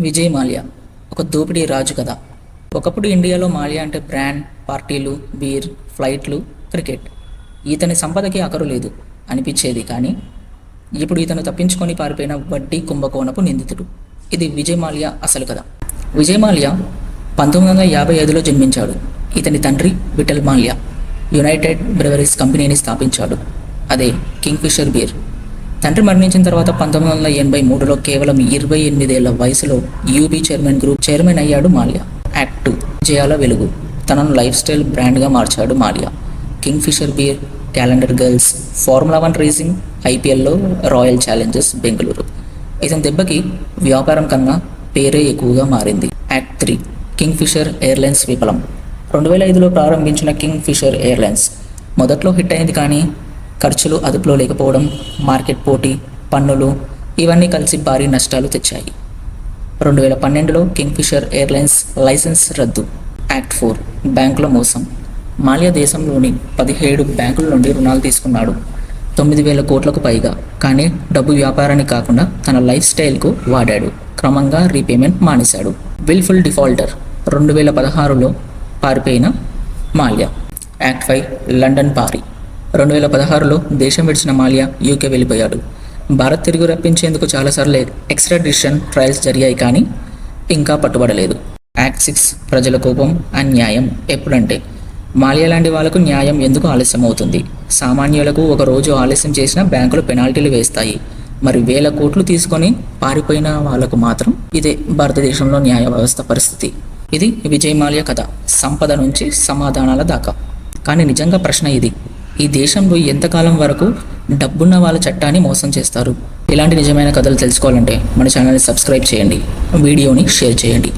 విజయ్ మాల్యా ఒక దోపిడీ రాజు కథ ఒకప్పుడు ఇండియాలో మాల్యా అంటే బ్రాండ్ పార్టీలు బీర్ ఫ్లైట్లు క్రికెట్. ఇతని సంపదకి అకరు లేదు అనిపించేది కానీ ఇప్పుడు ఇతను తప్పించుకొని పారిపోయిన వడ్డీ కుంభకోణపు నిందితుడు. ఇది విజయ్ మాల్యా అసలు కథ. విజయ్ మాల్యా పంతొమ్మిది వందల యాభై ఐదులో జన్మించాడు. ఇతని తండ్రి విఠల్ మాల్యా. యునైటెడ్ బ్రెవరీస్ కంపెనీని స్థాపించాడు. అదే కింగ్ఫిషర్ బీర్. తండ్రి మరణించిన తర్వాత పంతొమ్మిది వందల ఎనభై మూడులో కేవలం ఇరవై ఎనిమిదేళ్ళ వయసులో యూబీ చైర్మన్ గ్రూప్ చైర్మన్ అయ్యాడు మాల్యా. యాక్ట్ టూ జయాల వెలుగు. తనను లైఫ్ స్టైల్ బ్రాండ్గా మార్చాడు Mallya. Kingfisher beer calendar girls formula one racing ఐపీఎల్లో రాయల్ ఛాలెంజర్స్ బెంగళూరు. ఇతని దెబ్బకి వ్యాపారం కన్నా పేరే ఎక్కువగా మారింది. Act three Kingfisher airlines విఫలం. రెండు వేల ఐదులో ప్రారంభించిన కింగ్ ఫిషర్ ఎయిర్లైన్స్ మొదట్లో హిట్ అయింది కానీ ఖర్చులు అదుపులో లేకపోవడం మార్కెట్ పోటీ పన్నులు ఇవన్నీ కలిసి భారీ నష్టాలు తెచ్చాయి. రెండు వేల పన్నెండులో కింగ్ఫిషర్ ఎయిర్లైన్స్ లైసెన్స్ రద్దు. యాక్ట్ ఫోర్ బ్యాంకుల మోసం. మాల్యా దేశంలోని పదిహేడు బ్యాంకుల నుండి రుణాలు తీసుకున్నాడు. తొమ్మిది వేల కోట్లకు పైగా. కానీ డబ్బు వ్యాపారానికి కాకుండా తన లైఫ్ స్టైల్కు వాడాడు. క్రమంగా రీపేమెంట్ మానేశాడు. విల్ఫుల్ డిఫాల్టర్ రెండు వేల పదహారులో పారిపోయిన మాల్యా. యాక్ట్ ఫైవ్ లండన్ పారి. రెండు వేల పదహారులో దేశం విడిచిన మాల్యా యూకే వెళ్ళిపోయాడు. భారత్ తిరిగి రప్పించేందుకు చాలాసార్లు ఎక్స్ట్రాడిషన్ ట్రయల్స్ జరిగాయి కానీ ఇంకా పట్టుబడలేదు. యాక్ట్ సిక్స్ ప్రజల కోపం అన్యాయం ఎప్పుడంటే మాల్యా లాంటి వాళ్ళకు న్యాయం ఎందుకు ఆలస్యం అవుతుంది సామాన్యులకు ఒక రోజు ఆలస్యం చేసిన బ్యాంకులు పెనాల్టీలు వేస్తాయి. మరి వేల కోట్లు తీసుకొని పారిపోయిన వాళ్ళకు మాత్రం ఇదే భారతదేశంలో న్యాయ వ్యవస్థ పరిస్థితి. ఇది విజయ్ మాల్యా కథ. సంపద నుంచి సమాధానాల దాకా. కానీ నిజంగా ప్రశ్న ఇది. ఈ దేశంలో ఎంతకాలం వరకు డబ్బున్న వాళ్ళ చట్టాన్ని మోసం చేస్తారు? ఇలాంటి నిజమైన కథలు తెలుసుకోవాలంటే మన ఛానల్ని సబ్స్క్రైబ్ చేయండి. వీడియోని షేర్ చేయండి.